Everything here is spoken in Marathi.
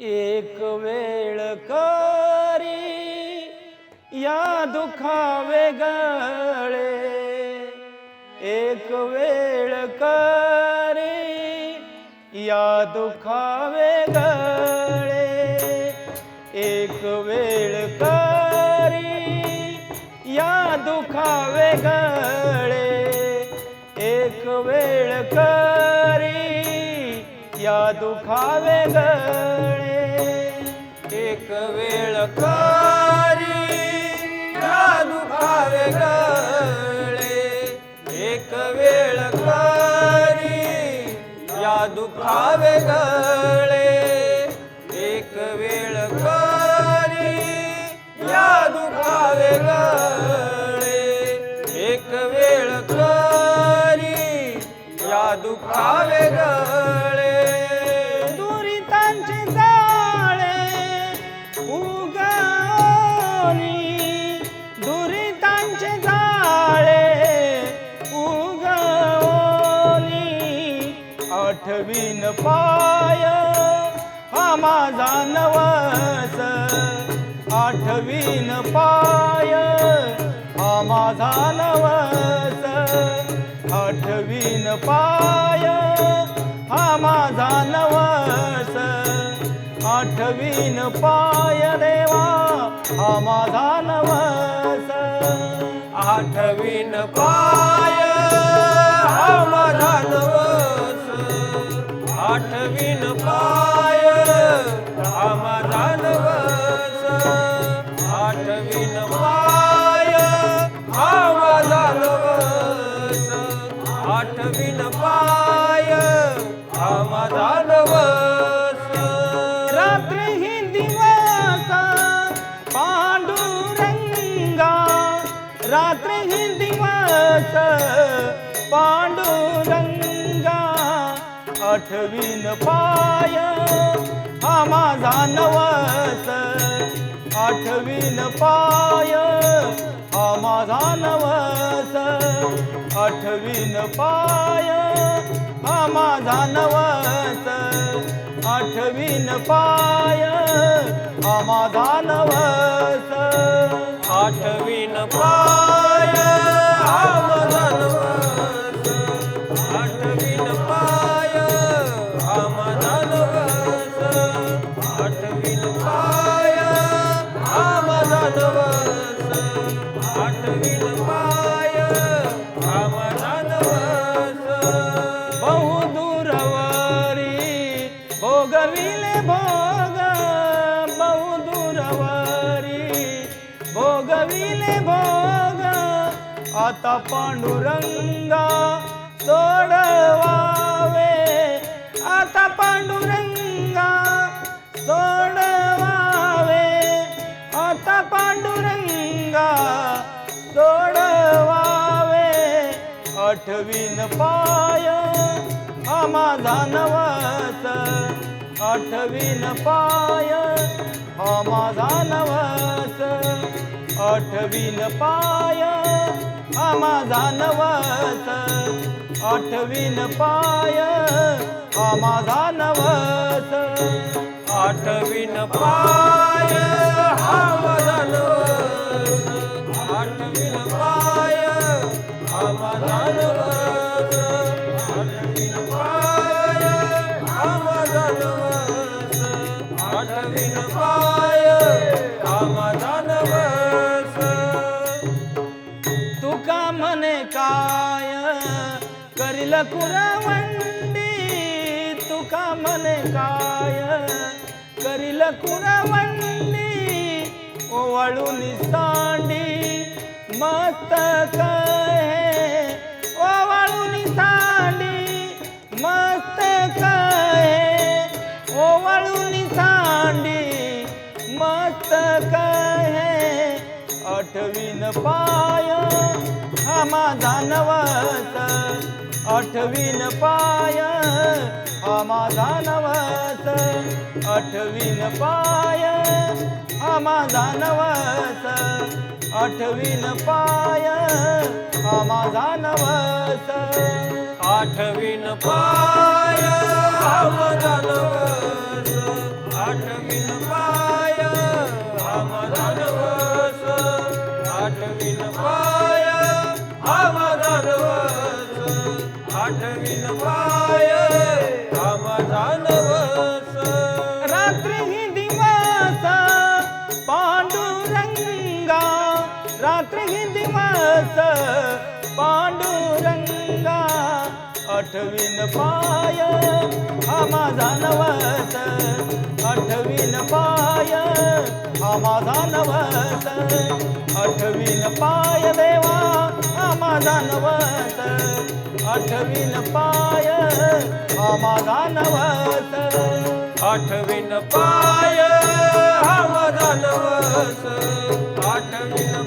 एक वेळ करी या दुखावे गळे. एक वेळ करी या दुखावे गळे. एक वेळ करी या दुखावे गळे. एक वेळ करी या दुखावे गळे. एक वेळ करी दुखावे गळे. एक वेळ करी या दुखावे गळे. एक वेळ करी या दुखावे गळे. एक वेळ करी या दुखावे गळे. विन पाय हा माझा नवस. आठवीन पाय हा माझा नवस. आठवीन पाय हा माझा नवस. आठवीन पाय देवा हा माझा नवस. आठवीन पाय हा माझा नवस. आठवीन पाय हा नवस आठवीन पाय हा नवस आठवीन पाय हा नवस रात्री ही दिवस पांडुरंगा. रात्री ही दिवस आठवीन पाय हा माझा नवस. आठवीन पाय हा माझा नवस. आठवीन पाय हा माझा नवस. आठवीन पाय हा माझा नवस. आठवीन पाय. भोगविले भोग आता पांडुरंगा सोडवावे. आता पांडुरंगा सोडवावे. आता पांडुरंगा सोडवावे. आठवीन पाय हा माझा नवस आठवीन पाय हा माझा नवस आठवीन पाय आमा जानवत आठवीन पाय आमा जानवत आठवीन पाय आमा जानवत आठवीन पाय आमा जानवत आठवीन पाय आमा जानवत आठवीन पाय कुरवंडी तुका मन काय? करील कुरवंडी ओवाळून सांडी. मस्त हे? ओवाळून सांडी. मस्त हे? ओवाळून सांडी. मस्त हे? आठवीन पाय हा माझा नवस. आठवीन पाय हा माझा नवस. आठवीन पाय हा माझा नवस. आठवीन पाय हा माझा नवस. आठवीन पाय हा माझा नवस. दिवस पांडुरंगा आठवीन पाय हा माझा नवस. आठवीन पाय हा माझा नवस. आठवीन पाय देवा हा माझा नवस. आठवीन पाय हा माझा नवस. आठवीन पाय हा माझा नवस. आठवीन